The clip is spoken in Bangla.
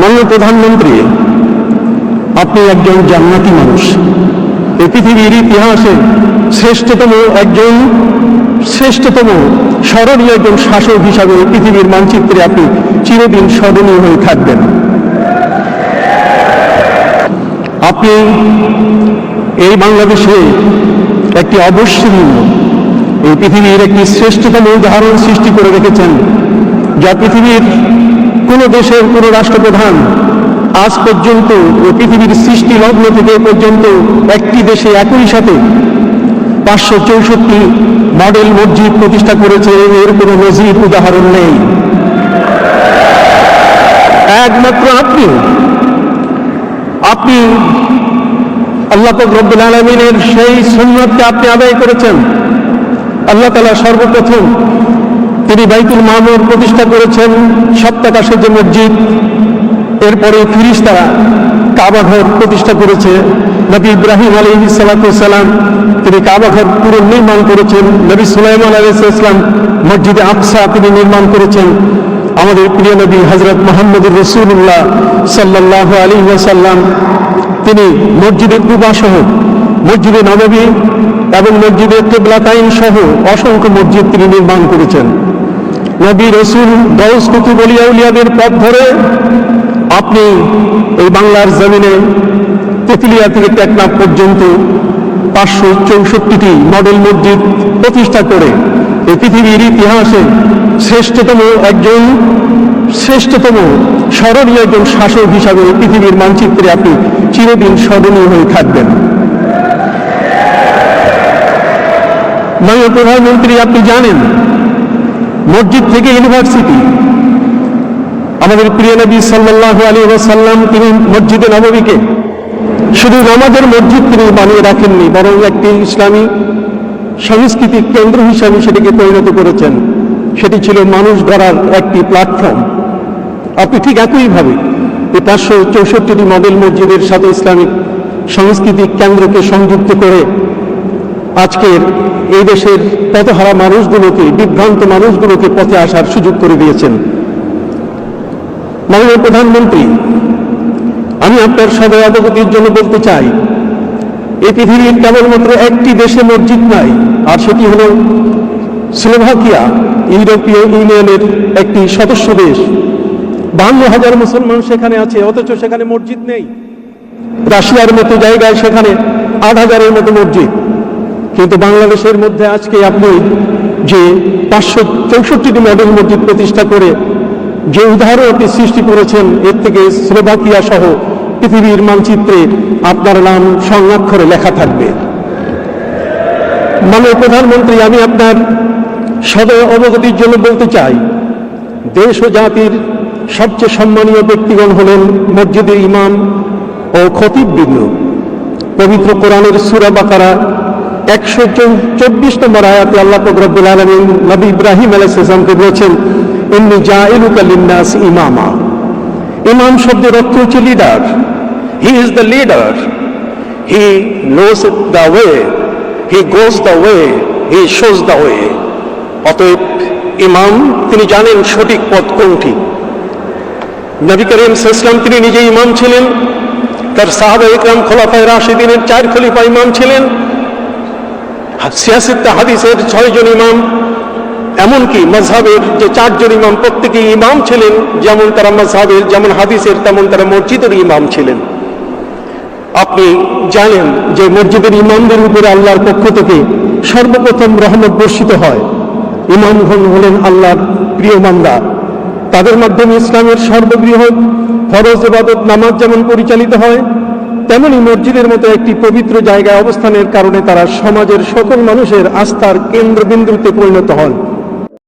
মাননীয় প্রধানমন্ত্রী, আপনি একজন জান্নাতি মানুষ। এই পৃথিবীর ইতিহাসে শ্রেষ্ঠতম একজন, শ্রেষ্ঠতম স্মরণীয় একজন শাসক হিসাবে পৃথিবীর মানচিত্রে আপনি চিরদিন স্মরণীয় হয়ে থাকবেন। আপনি এই বাংলাদেশে একটি অবশ্যনীয় এই পৃথিবীর একটি শ্রেষ্ঠতম উদাহরণ সৃষ্টি করে রেখেছেন, যা পৃথিবীর কোনো দেশের কোনো রাষ্ট্রপ্রধান আজ পর্যন্ত পৃথিবীর সৃষ্টি লগ্ন থেকে পর্যন্ত একটি দেশে একই সাথে পাঁচশো চৌষট্টি মডেল মসজিদ প্রতিষ্ঠা করেছে এর কোনো নজির উদাহরণ নেই। একমাত্র আপনি। আপনি আল্লাহ রব্বুল আলমিনের সেই সুন্নতকে আপনি আদায় করেছেন। আল্লাহ তালা সর্বপ্রথম তিনি বাইতুল মামুর প্রতিষ্ঠা করেছেন সপ্তাকাশের যে মসজিদ। এরপরে ফিরিস্তারা কাবাঘর প্রতিষ্ঠা করেছে। নবী ইব্রাহিম আলী সালাতাম তিনি কাবাঘর পুরো নির্মাণ করেছেন। নবী সুলাইমান আলাইসাল্লাম মসজিদে আফসা তিনি নির্মাণ করেছেন। আমাদের প্রিয় নবী হজরত মোহাম্মদুর রসুল্লাহ সাল্লাহ আলী ওয়াসাল্লাম তিনি মসজিদে কুবা সহ, মসজিদে নববী এবং মসজিদে কেবলাতাইন সহ অসংখ্য মসজিদ তিনি নির্মাণ করেছেন। নবী রসুল দৌস কুতুব উলিয়াদের পথ ধরে আপনি এই বাংলার জমিনে তেতুলিয়া থেকে টেকনাফ পর্যন্ত পাঁচশো চৌষট্টিটি মডেল মসজিদ প্রতিষ্ঠা করে এই পৃথিবীর ইতিহাসে শ্রেষ্ঠতম একজন, শ্রেষ্ঠতম স্মরণীয় একজন শাসক হিসাবে পৃথিবীর মানচিত্রে আপনি চিরদিন স্মরণীয় হয়ে থাকবেন। মাননীয় প্রধানমন্ত্রী, আপনি জানেন মসজিদ থেকে ইউনিভার্সিটি আমাদের প্রিয় নবী সাল্লাহ আলী সাল্লাম তিনি মসজিদে নবমীকে শুধু নামাজের মসজিদ তিনি বানিয়ে রাখেননি, বরং একটি ইসলামী সাংস্কৃতিক কেন্দ্র হিসাবে সেটিকে পরিণত করেছেন। সেটি ছিল মানুষ গড়ার একটি প্ল্যাটফর্ম আপনি ঠিক একইভাবে এই পাঁচশো চৌষট্টিটি মডেল মসজিদের সাথে ইসলামিক সাংস্কৃতিক কেন্দ্রকে সংযুক্ত করে আজকের এই দেশের পথহারা মানুষগুলোকে, বিভ্রান্ত মানুষগুলোকে পথে আসার সুযোগ করে দিয়েছেন। মাননীয় প্রধানমন্ত্রী, আমি আপনার সদয় অবগতির জন্য বলতে চাই, এই পৃথিবীর কেবলমাত্র একটি দেশে মসজিদ নাই, আর সেটি হল স্লোভাকিয়া, ইউরোপীয় ইউনিয়নের একটি সদস্য দেশ। বান্ন হাজার মুসলমান সেখানে আছে, অথচ সেখানে মসজিদ নেই। রাশিয়ার মতো জায়গায় সেখানে আট হাজারের মতো মসজিদ। কিন্তু বাংলাদেশের মধ্যে আজকে আপনি যে পাঁচশো চৌষট্টিটি মডেল মসজিদ প্রতিষ্ঠা করে যে উদাহরণ আপনি সৃষ্টি করেছেন, এর থেকে স্লোভাকিয়া সহ পৃথিবীর মানচিত্রে আপনার নাম সংক্ষরে লেখা থাকবে। মানে প্রধানমন্ত্রী, আমি আপনার সদয় অবগতির জন্য বলতে চাই, দেশ ও জাতির সবচেয়ে সম্মানীয় ব্যক্তিগণ হলেন মসজিদের ইমাম ও খতিববৃন্দ। পবিত্র কোরআনের সুরা বাকারা একশো চব্বিশ নম্বর আয়াতে আল্লাহ ফকরবুল আলমিন নবী ইব্রাহিম আলাইসালামকে বলেছেন এমনি যা এলুকালিন্নাস ইমামা। ইমাম শব্দের অর্থ হচ্ছে leader he is the leader he knows the way he goes the way he shows the way অতএব ইমাম, তিনি জানেন সঠিক পথ কোনটি। নবী করিম ইসলাম তিনি নিজে ইমাম ছিলেন। তার সাহাবা ইকরাম খোলাফায় রাশিদিনের চার খলিফা ইমাম ছিলেন। সিয়াসিত হাদিসের ছয়জন ইমাম, এমনকি মজহাবের যে চারজন ইমাম প্রত্যেকে ইমাম ছিলেন, যেমন তারা মজহাবের যেমন হাদিসের, তেমন তারা মসজিদের ইমাম ছিলেন। আপনি জানেন যে মসজিদের ইমামদের উপরে আল্লাহর পক্ষ থেকে সর্বপ্রথম রহমত বর্ষিত হয়। ইমামগণ হলেন আল্লাহর প্রিয় মান্দা তাদের মাধ্যমে ইসলামের সর্ববৃহৎ ফরজ এবাদত নামাজ যেমন পরিচালিত হয় তেমনি মসজিদের মতো একটি পবিত্র জায়গায় অবস্থানের কারণে তারা সমাজের সকল মানুষের আস্থার কেন্দ্রবিন্দুতে পরিণত হন।